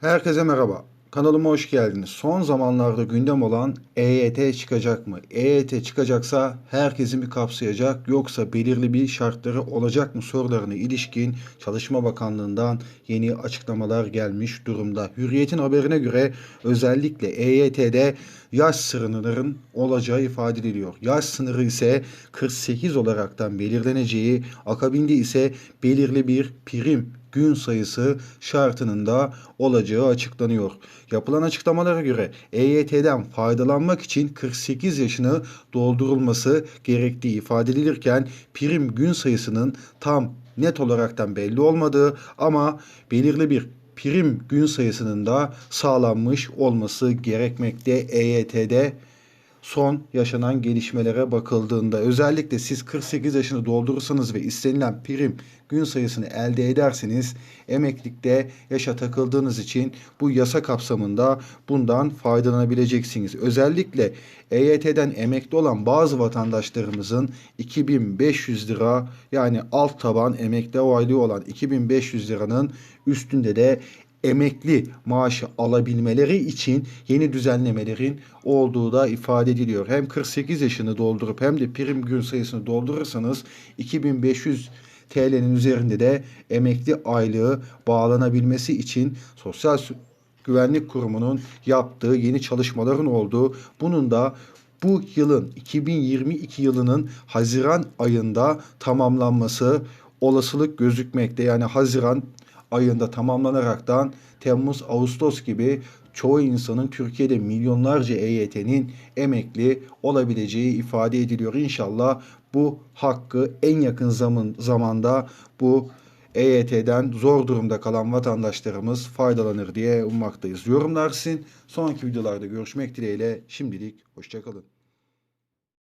Herkese merhaba. Kanalıma hoş geldiniz. Son zamanlarda gündem olan EYT çıkacak mı? EYT çıkacaksa herkesi mi kapsayacak yoksa belirli bir şartları olacak mı sorularına ilişkin Çalışma Bakanlığı'ndan yeni açıklamalar gelmiş durumda. Hürriyet'in haberine göre özellikle EYT'de yaş sınırının olacağı ifade ediliyor. Yaş sınırı ise 48 olaraktan belirleneceği, akabinde ise belirli bir prim gün sayısı şartının da olacağı açıklanıyor. Yapılan açıklamalara göre EYT'den faydalanmak için 48 yaşını doldurulması gerektiği ifade edilirken prim gün sayısının tam net olaraktan belli olmadığı ama belirli bir prim gün sayısının da sağlanmış olması gerekmekte EYT'de son yaşanan gelişmelere bakıldığında özellikle siz 48 yaşını doldurursanız ve istenilen prim gün sayısını elde ederseniz emeklilikte yaşa takıldığınız için bu yasa kapsamında bundan faydalanabileceksiniz. Özellikle EYT'den emekli olan bazı vatandaşlarımızın 2500 lira yani alt taban emekli aylığı olan 2500 liranın üstünde de emekli maaşı alabilmeleri için yeni düzenlemelerin olduğu da ifade ediliyor. Hem 48 yaşını doldurup hem de prim gün sayısını doldurursanız 2500 TL'nin üzerinde de emekli aylığı bağlanabilmesi için Sosyal Güvenlik Kurumu'nun yaptığı yeni çalışmaların olduğu bunun da bu yılın 2022 yılının Haziran ayında tamamlanması olasılık gözükmekte. Yani Haziran ayında tamamlanaraktan Temmuz, Ağustos gibi çoğu insanın Türkiye'de milyonlarca EYT'nin emekli olabileceği ifade ediliyor. İnşallah bu hakkı en yakın zaman zamanda bu EYT'den zor durumda kalan vatandaşlarımız faydalanır diye ummaktayız. Yorumlar sizin. Sonraki videolarda görüşmek dileğiyle. Şimdilik hoşçakalın.